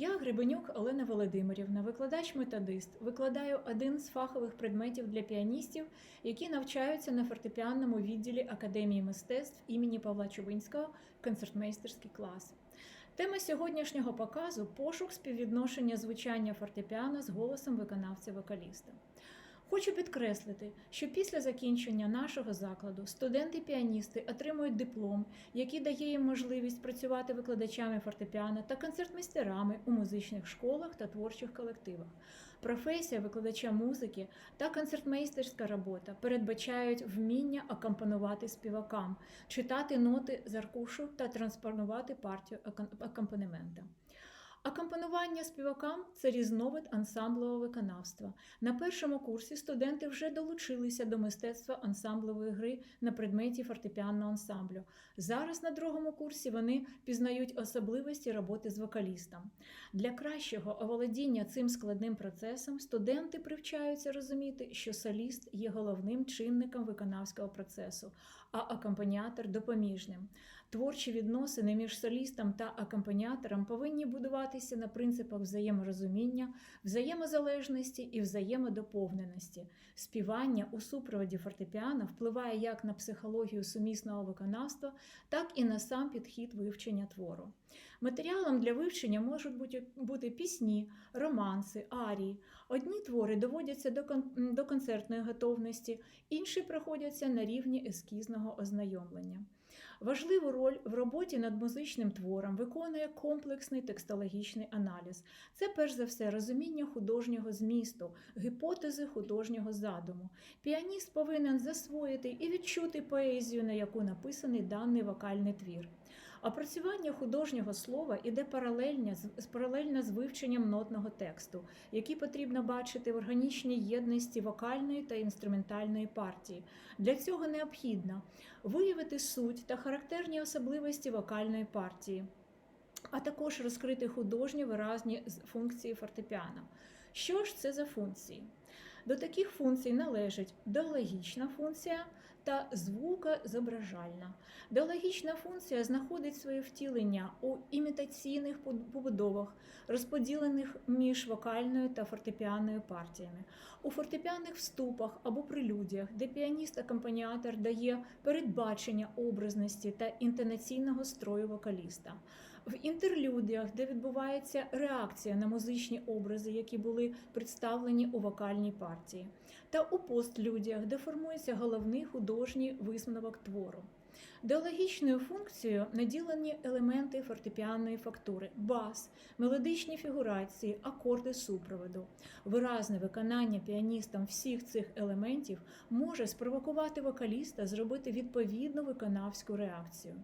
Я Гребенюк Олена Володимирівна, викладач-методист, викладаю один з фахових предметів для піаністів, які навчаються на фортепіанному відділі Академії мистецтв імені Павла Чубинського концертмейстерський клас. Тема сьогоднішнього показу пошук співвідношення звучання фортепіано з голосом виконавця-вокаліста. Хочу підкреслити, що після закінчення нашого закладу студенти-піаністи отримують диплом, який дає їм можливість працювати викладачами фортепіано та концертмейстерами у музичних школах та творчих колективах. Професія викладача музики та концертмейстерська робота передбачають вміння акомпонувати співакам, читати ноти з аркушу та транспонувати партію аком- акомпанемента. Акомпонування співакам це різновид ансамблового виконавства. На першому курсі студенти вже долучилися до мистецтва ансамблової гри на предметі фортепіанного ансамблю. Зараз на другому курсі вони пізнають особливості роботи з вокалістом. Для кращого оволодіння цим складним процесом студенти привчаються розуміти, що соліст є головним чинником виконавського процесу, а акомпаніатор допоміжним. Творчі відносини між солістом та акомпаніатором повинні будуватися на принципах взаєморозуміння, взаємозалежності і взаємодоповненості. Співання у супроводі фортепіано впливає як на психологію сумісного виконавства, так і на сам підхід вивчення твору. Матеріалом для вивчення можуть бути, пісні, романси, арії. Одні твори доводяться до концертної готовності, інші проходяться на рівні ескізного ознайомлення. Важливу роль в роботі над музичним твором виконує комплексний текстологічний аналіз. Це перш за все розуміння художнього змісту, гіпотези художнього задуму. Піаніст повинен засвоїти і відчути поезію, на яку написаний даний вокальний твір. Опрацювання художнього слова іде паралельно з, паралельно з вивченням нотного тексту, який потрібно бачити в органічній єдності вокальної та інструментальної партії. Для цього необхідно виявити суть та характерні особливості вокальної партії. А також розкрити художні виразні функції фортепіано. Що ж це за функції? До таких функцій належить деологічна функція та звукозображальна. Деологічна функція знаходить своє втілення у імітаційних побудовах, розподілених між вокальною та фортепіанною партіями, у фортепіанних вступах або прелюдіях, де піаніст-акомпаніатор дає передбачення образності та інтонаційного строю вокаліста, в інтерлюдіях, де відбувається реакція на музичні образи, які були представлені у вокальній партії, та у постлюдіях, де формується головний художній висновок твору. Деологічною функцією наділені елементи фортепіанної фактури, бас, мелодичні фігурації, акорди супроводу. Виразне виконання піаністом всіх цих елементів може спровокувати вокаліста зробити відповідну виконавську реакцію.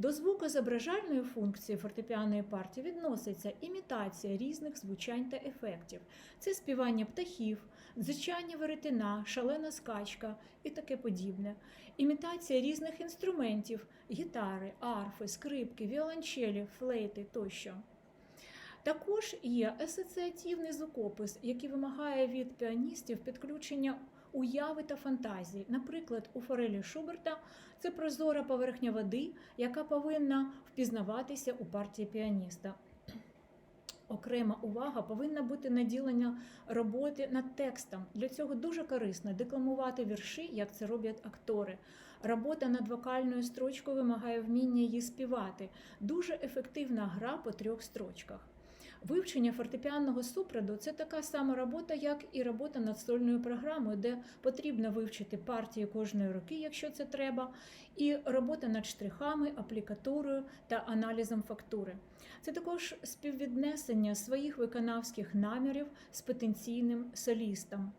До звукозображальної функції фортепіаної партії відноситься імітація різних звучань та ефектів. Це співання птахів, дзичання веретена, шалена скачка і таке подібне. Імітація різних інструментів гітари, арфи, скрипки, віолончелі, флейти тощо. Також є асоціативний звукопис, який вимагає від піаністів підключення уяви та фантазії. Наприклад, у форелі Шуберта це прозора поверхня води, яка повинна впізнаватися у партії піаніста. Окрема увага повинна бути наділення роботи над текстом. Для цього дуже корисно декламувати вірші, як це роблять актори. Робота над вокальною строчкою вимагає вміння її співати. Дуже ефективна гра по трьох строчках. Вивчення фортепіанного супроводу це така сама робота, як і робота над сольною програмою, де потрібно вивчити партії кожної роки, якщо це треба, і робота над штрихами, аплікатурою та аналізом фактури. Це також співвіднесення своїх виконавських намірів з потенційним солістом.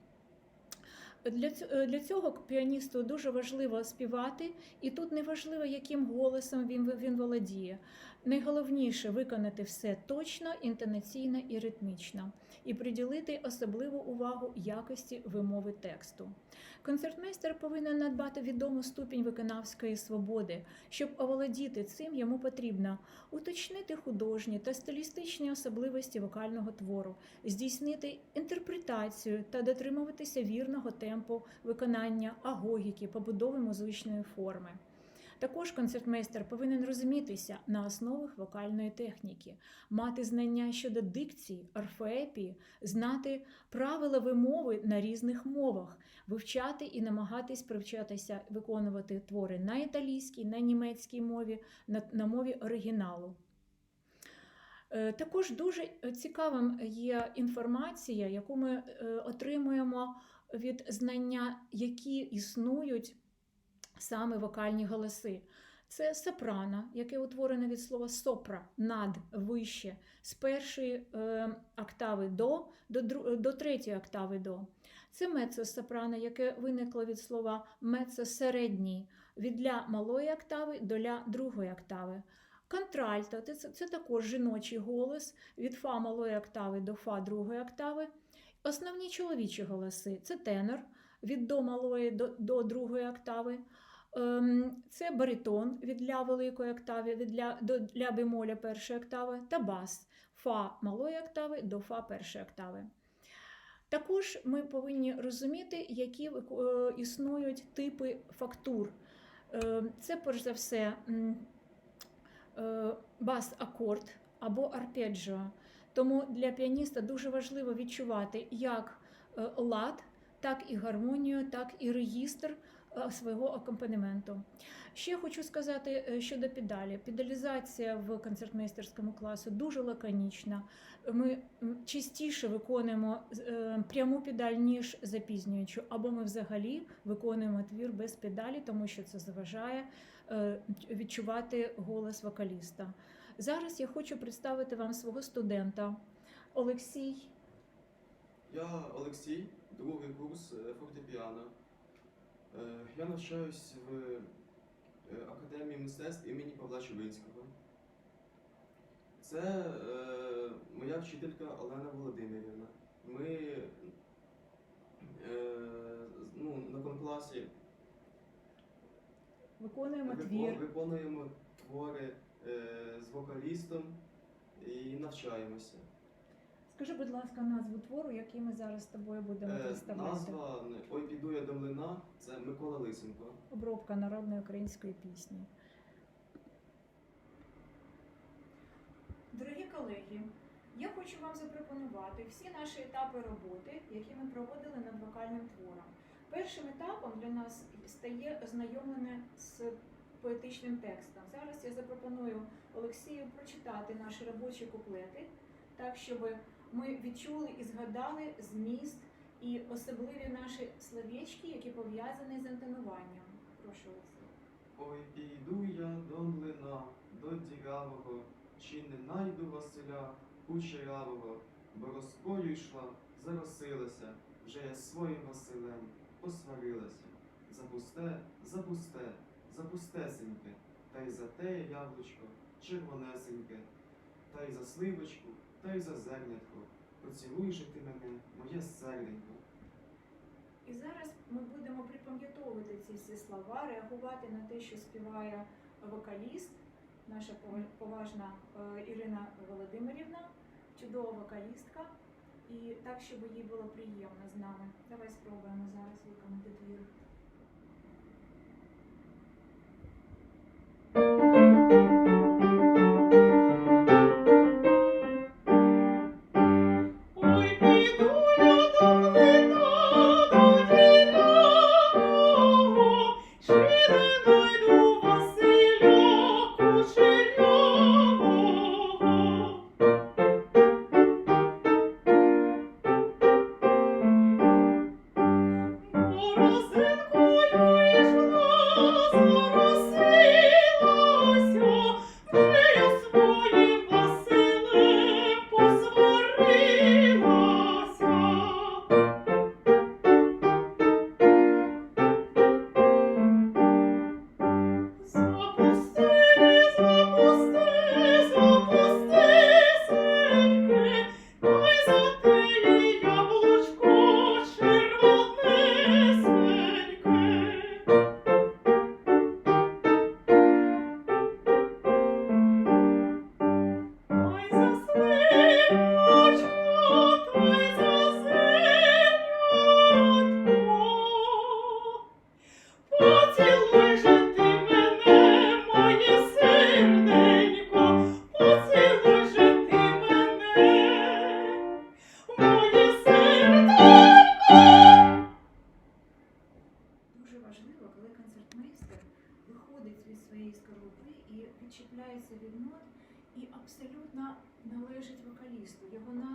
Для для цього піаністу дуже важливо співати, і тут не важливо, яким голосом він, він володіє. Найголовніше виконати все точно, інтонаційно і ритмічно, і приділити особливу увагу якості вимови тексту. Концертмейстер повинен надбати відому ступінь виконавської свободи. Щоб оволодіти цим, йому потрібно уточнити художні та стилістичні особливості вокального твору, здійснити інтерпретацію та дотримуватися вірного темпу виконання агогіки, побудови музичної форми. Також концертмейстер повинен розумітися на основах вокальної техніки, мати знання щодо дикції, орфоепії, знати правила вимови на різних мовах, вивчати і намагатись привчатися виконувати твори на італійській, на німецькій мові, на, на мові оригіналу. Е, Також дуже цікавим є інформація, яку ми е, отримуємо від знання, які існують саме вокальні голоси. Це сопрано, яке утворене від слова сопра над вище, з першої е, октави до, до, до третьої октави до. Це меццо-сопрано, яке виникло від слова меццо середній, від ля малої октави до ля другої октави. Контральто це, це також жіночий голос від фа малої октави до фа другої октави. Основні чоловічі голоси це тенор від до малої до, до другої октави. Ем, Це баритон від ля великої октави, від ля до ля бемоля першої октави та бас фа малої октави до фа першої октави. Також ми повинні розуміти, які е, існують типи фактур. Е, Це, перш за все, е, бас-акорд або арпеджіо. Тому для піаніста дуже важливо відчувати як е, лад, так і гармонію, так і регістр е, свого акомпанементу. Ще хочу сказати е, щодо педалі. Педалізація в концертмейстерському класу дуже лаконічна. Ми частіше виконуємо е, пряму педаль, ніж запізнюючу, або ми взагалі виконуємо твір без педалі, тому що це заважає е, відчувати голос вокаліста. Зараз я хочу представити вам свого студента Олексій. Я Олексій, другий курс е, фортепіано. Е, Я навчаюсь в е, Академії мистецтв імені Павла Чубинського. Це е, моя вчителька Олена Володимирівна. Ми е, ну, на конкласі Виконуємо твір. виконуємо твори е, з вокалістом і навчаємося. Скажи, будь ласка, назву твору, який ми зараз з тобою будемо Е, представляти. Назва Ой, піду я до млина це Микола Лисенко. Обробка народної української пісні. Дорогі колеги, я хочу вам запропонувати всі наші етапи роботи, які ми проводили над вокальним твором. Першим етапом для нас стає ознайомлення з поетичним текстом. Зараз я запропоную Олексію прочитати наші робочі куплети, так щоб ми відчули і згадали зміст і особливі наші словечки, які пов'язані з інтонуванням. Прошу Олексій. Ой, піду я до млина, до дірявого, чи не найду Василя кучерявого, бо розкою йшла, заросилася, вже я своїм Василем посварилася. Запусте, запусте, запустесеньке, та й за те яблучко червонесеньке, та й за сливочку, та й за зернятко. Поцілуй же ти мене, моє серденько. І зараз ми будемо припам'ятовувати ці всі слова, реагувати на те, що співає вокаліст, наша поважна е, Ірина Володимирівна, чудова вокалістка. І так, щоб їй було приємно з нами. Давай спробуємо зараз виконати твір.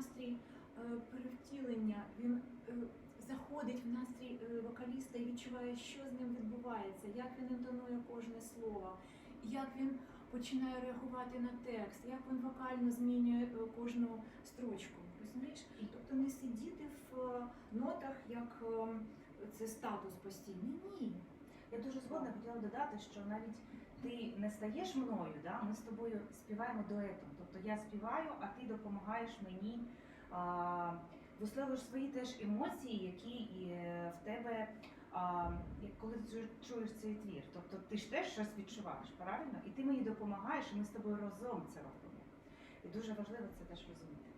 Настрій е, перевтілення, він е, заходить в настрій е, вокаліста і відчуває, що з ним відбувається, як він інтонує кожне слово, як він починає реагувати на текст, як він вокально змінює кожну строчку. Розумієш? Тобто не сидіти в нотах, як це статус постійний. Ні. Я дуже згодна хотіла додати, що навіть ти не стаєш мною, да? ми з тобою співаємо дуетом. Тобто я співаю, а ти допомагаєш мені, а, висловлюєш свої теж емоції, які і, е, в тебе, а, коли ти чуєш цей твір. Тобто ти ж теж щось відчуваєш, правильно? І ти мені допомагаєш, і ми з тобою разом це робимо. І дуже важливо це теж розуміти.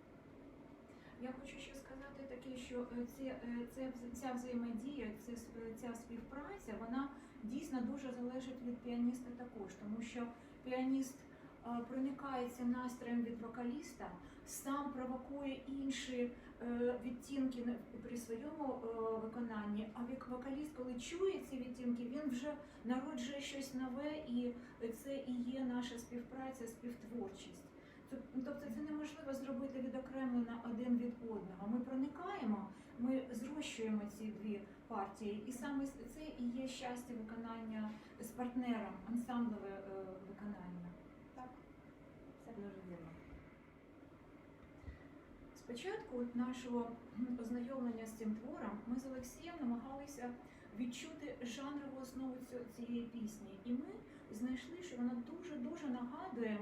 Я хочу ще сказати таке, що е, ці, е, це, ця взаємодія, це, ця співпраця, вона дійсно дуже залежить від піаніста також, тому що піаніст проникається настроєм від вокаліста, сам провокує інші е, відтінки при своєму е, виконанні. А вік- вокаліст, коли чує ці відтінки, він вже народжує щось нове, і це і є наша співпраця, співтворчість. Тобто це неможливо зробити відокремлено один від одного. Ми проникаємо, ми зрощуємо ці дві партії, і саме це і є щастя виконання з партнером, ансамблеве е, виконання. Так, це дуже вірно. Спочатку нашого ознайомлення з цим твором ми з Олексієм намагалися відчути жанрову основу цієї пісні, і ми знайшли, що вона дуже дуже нагадує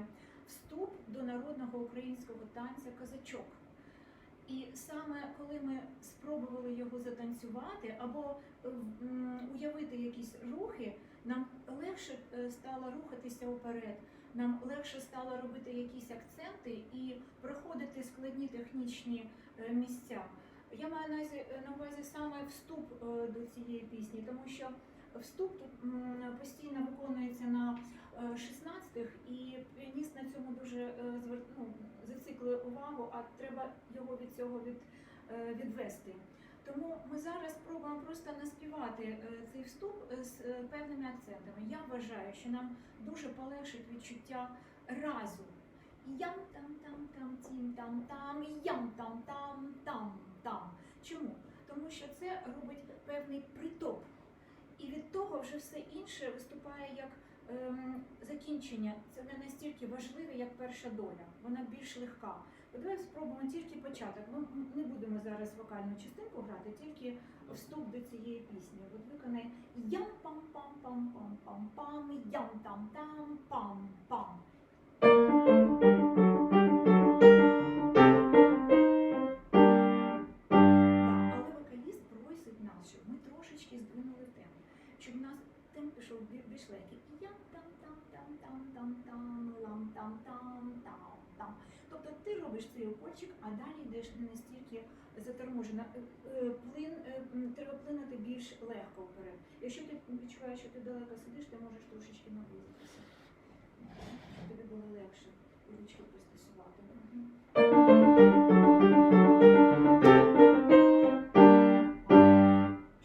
вступ до народного українського танця казачок. І саме коли ми спробували його затанцювати або е, уявити якісь рухи, нам легше е, стало рухатися вперед, нам легше стало робити якісь акценти і проходити складні технічні е, місця. Я маю на увазі, саме вступ е, до цієї пісні, тому що вступ тут постійно виконується на е, шістнадцятих, і піаніст на цьому дуже е, ну, зациклює увагу, а треба його від цього від, е, відвести. Тому ми зараз спробуємо просто наспівати е, цей вступ е, з е, певними акцентами. Я вважаю, що нам дуже полегшить відчуття разу. Ям там там там тім там там ям там там там там. Чому? Тому що це робить певний притоп. І від того вже все інше виступає як ем, закінчення. Це не настільки важливе, як перша доля. Вона більш легка. То Давай спробуємо тільки початок. Ми не будемо зараз вокальну частинку грати, тільки вступ до цієї пісні. От виконай ям пам пам пам пам пам пам ям там там пам пам. Робиш цей укольчик, а далі йдеш не настільки заторможена. Е, е, Плин е, треба плинути більш легко вперед. Якщо ти відчуваєш, що ти далеко сидиш, ти можеш трошечки наблизитися. Щоб тобі було легше ручки пристосувати.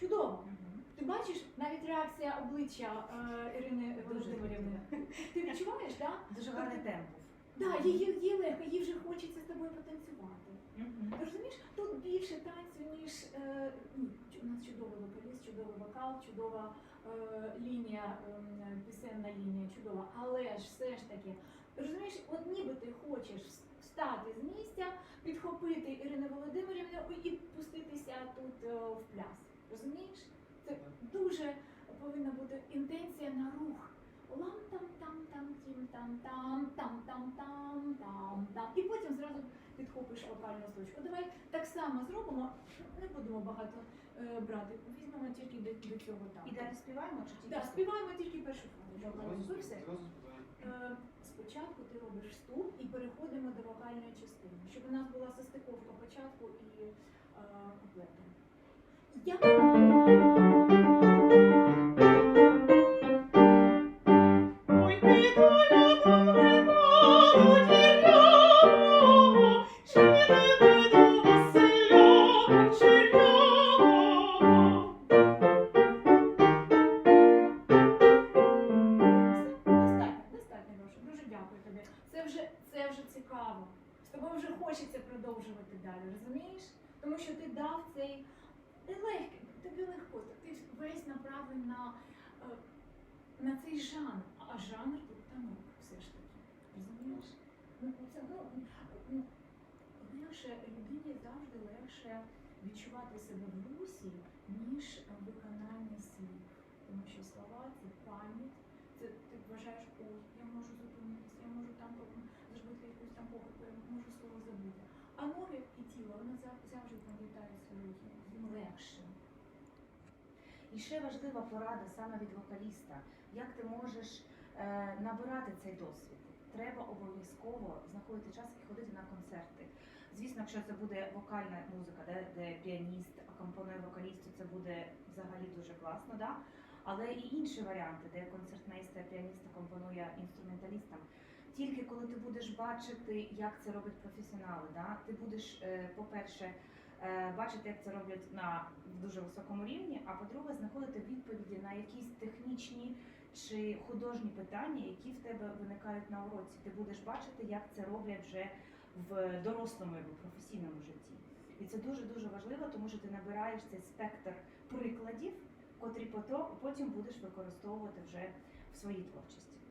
Чудово! Ти бачиш навіть реакція обличчя Ірини Володимирівни. Ти відчуваєш, так? Дуже гарний темп. Да, їй, їй легко, їй вже хочеться з тобою потанцювати. Ти розумієш, тут більше танцю, ніж е, ну, чу- у нас чудовий вокаліст, чудовий вокал, чудова е, лінія, ем, пісенна лінія, чудова. Але ж все ж таки, розумієш, от ніби ти хочеш встати з місця, підхопити Ірину Володимирівну і пуститися тут е, в пляс. Розумієш? Це дуже повинна бути інтенція на рух. Лам там там там тім там там там там там там там. І потім зразу підхопиш вокальну строчку. Давай так само зробимо. Не будемо багато е, брати. Візьмемо тільки до, до цього там. І далі співаємо чи тільки? Да, співаємо тільки першу фразу. Все. Е, Спочатку ти робиш вступ і переходимо до вокальної частини, щоб у нас була состиковка початку і е, куплету. Я дав цей легкий, тобі легко, ти весь направлений на, е, на цей жанр, а жанр тут танок все ж таки. Розумієш? Ну, ну, ну, легше, людині завжди легше відчувати себе в русі, ніж виконання слів. Тому що слова це пам'ять, це ти вважаєш, ой, я можу зупинитися, я можу там пом- зробити якусь там похибку, я можу слово забути. А ноги і тіло, вони зав- завжди пам'ятають свою їм легше. І ще важлива порада саме від вокаліста. Як ти можеш е, набирати цей досвід? Треба обов'язково знаходити час і ходити на концерти. Звісно, якщо це буде вокальна музика, де, де піаніст акомпонує вокалісту, це буде взагалі дуже класно, да? але і інші варіанти, де концертмейстер, піаніст акомпонує інструменталістам. Тільки коли ти будеш бачити, як це роблять професіонали, да? ти будеш, е, по-перше, бачити, як це роблять на дуже високому рівні, а по-друге, знаходити відповіді на якісь технічні чи художні питання, які в тебе виникають на уроці. Ти будеш бачити, як це роблять вже в дорослому або професійному житті. І це дуже дуже важливо, тому що ти набираєш цей спектр прикладів, котрі потім будеш використовувати вже в своїй творчості.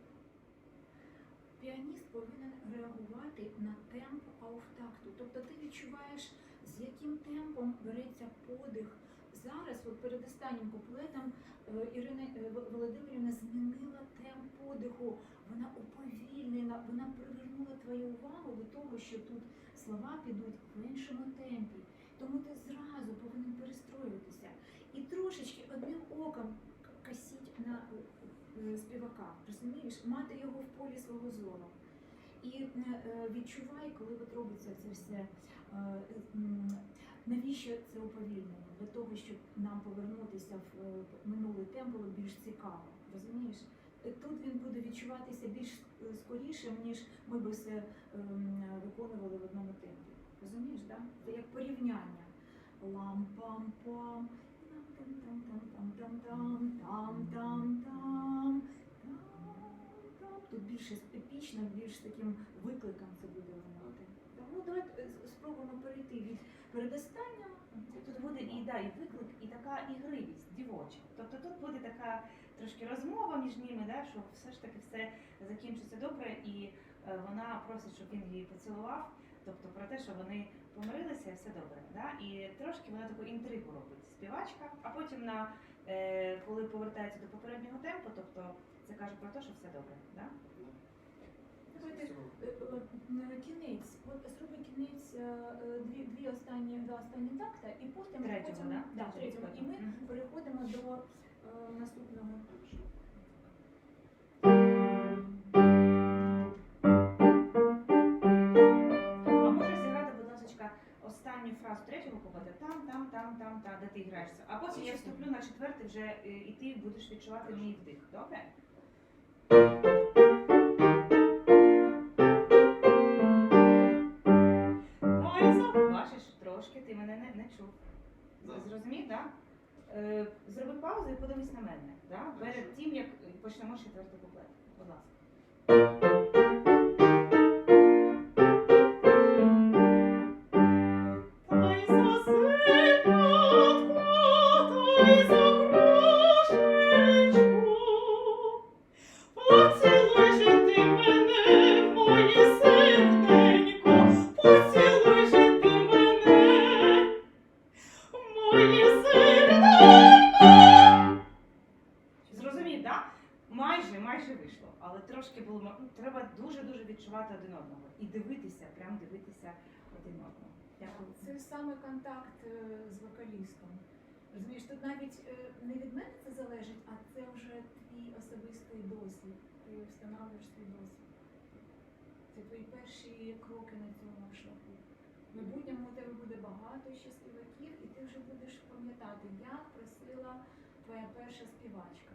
Піаніст повинен реагувати на темп ауфтакту. Тобто ти відчуваєш, з яким темпом береться подих. Зараз, от перед останнім куплетом, е, Ірина е, Володимирівна змінила темп подиху. Вона уповільнила, вона привернула твою увагу до того, що тут слова підуть в іншому темпі. Тому ти зразу повинен перестроюватися. І трошечки одним оком косіть на співака, розумієш, мати його в полі свого зору. І е, е, відчувай, коли от робиться це все, е, навіщо це уповільнення? Для того, щоб нам повернутися в е, минулий темп було більш цікаво, розумієш? Е, Тут він буде відчуватися більш е, скорішим, ніж ми би все виконували в одному темпі. Розумієш, да? Це як порівняння. Лам-пам-пам, там-там-там-там-там, там-там-там, епічно, більш таким викликом це буде лунати. Тому давайте е, спробуємо перейти від передостання. Тут буде і да, і виклик, і така ігривість дівоча. Тобто тут буде така трошки розмова між ними, да, що все ж таки все закінчиться добре, і е, вона просить, щоб він її поцілував. Тобто про те, що вони помирилися, і все добре. Да? І трошки вона таку інтригу робить співачка, а потім на е, коли повертається до попереднього темпу, тобто це каже про те, що все добре. Да? Давайте е, е, кінець. От зроби кінець е, е, дві, дві останні два останні такта, і потім Третього, потім, да? да, третього. І ми переходимо до е, наступного. Там, там, де ти граєшся. А потім я вступлю на четвертий вже е, і ти будеш відчувати мій вдих. Добре? Бачиш, трошки ти мене не, не чув. Зрозумів, так? Е, зроби паузу і подивись на мене. Да? Перед тим, як почнемо з четвертий куплет. Будь ласка. Це саме контакт е, з вокалістом. Розумієш, тут навіть е, не від мене це залежить, а це вже твій особистий досвід. Ти встановлюєш свій досвід. Це твої перші кроки на цьому шляху. В майбутньому у тебе буде багато ще співаків, і ти вже будеш пам'ятати, як просила твоя перша співачка.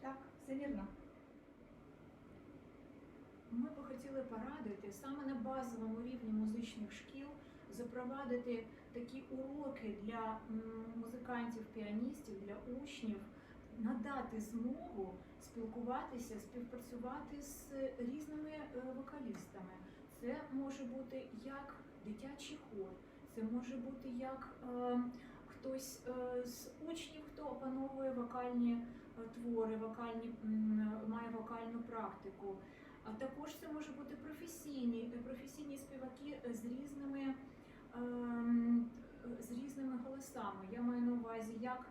Так, все вірно. Хотіли порадити саме на базовому рівні музичних шкіл запровадити такі уроки для музикантів, піаністів, для учнів, надати змогу спілкуватися, співпрацювати з різними е, вокалістами. Це може бути як дитячий хор, це може бути як е, хтось е, з учнів, хто опановує вокальні е, твори, вокальні, має вокальну практику. А також це може бути професійні, професійні співаки з різними, ем, з різними голосами. Я маю на увазі як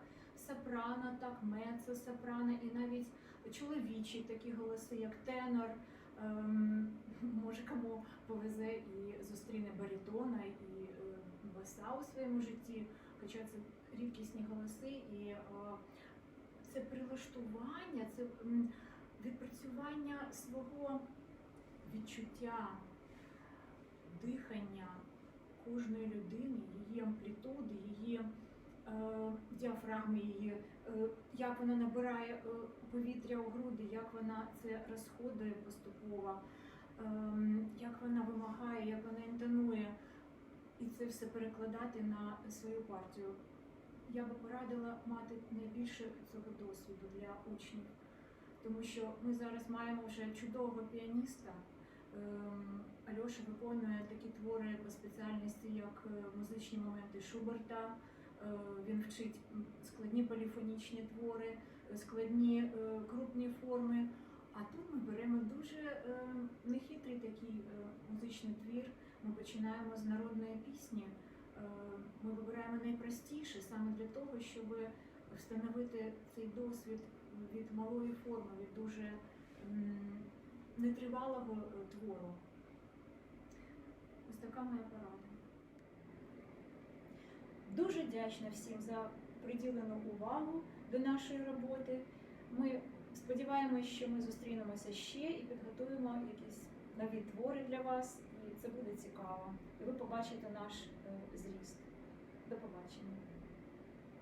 сопрано, так мецо сопрано, і навіть чоловічі такі голоси, як тенор. Ем, може кому повезе і зустріне баритона і е, баса у своєму житті, хоча це рідкісні голоси, і е, це прилаштування, це відпрацювання свого відчуття, дихання кожної людини, її амплітуди, її е, діафрагми, її, е, як вона набирає е, повітря у груди, як вона це розходує поступово, ем, як вона вимагає, як вона інтонує, і це все перекладати на свою партію. Я би порадила мати найбільше цього досвіду для учнів, тому що ми зараз маємо вже чудового піаніста. Ем, Альоша виконує такі твори по спеціальності, як е, музичні моменти Шуберта. Е, Він вчить складні поліфонічні твори, е, складні крупні форми. А тут ми беремо дуже нехитрий такий музичний твір. Ми починаємо з народної пісні. Ми вибираємо найпростіше саме для того, щоб встановити цей досвід від малої форми, від дуже нетривалого е, твору. Ось така моя порада. Дуже вдячна всім за приділену увагу до нашої роботи. Ми сподіваємось, що ми зустрінемося ще і підготуємо якісь нові твори для вас, і це буде цікаво. І ви побачите наш е, зріст. До побачення.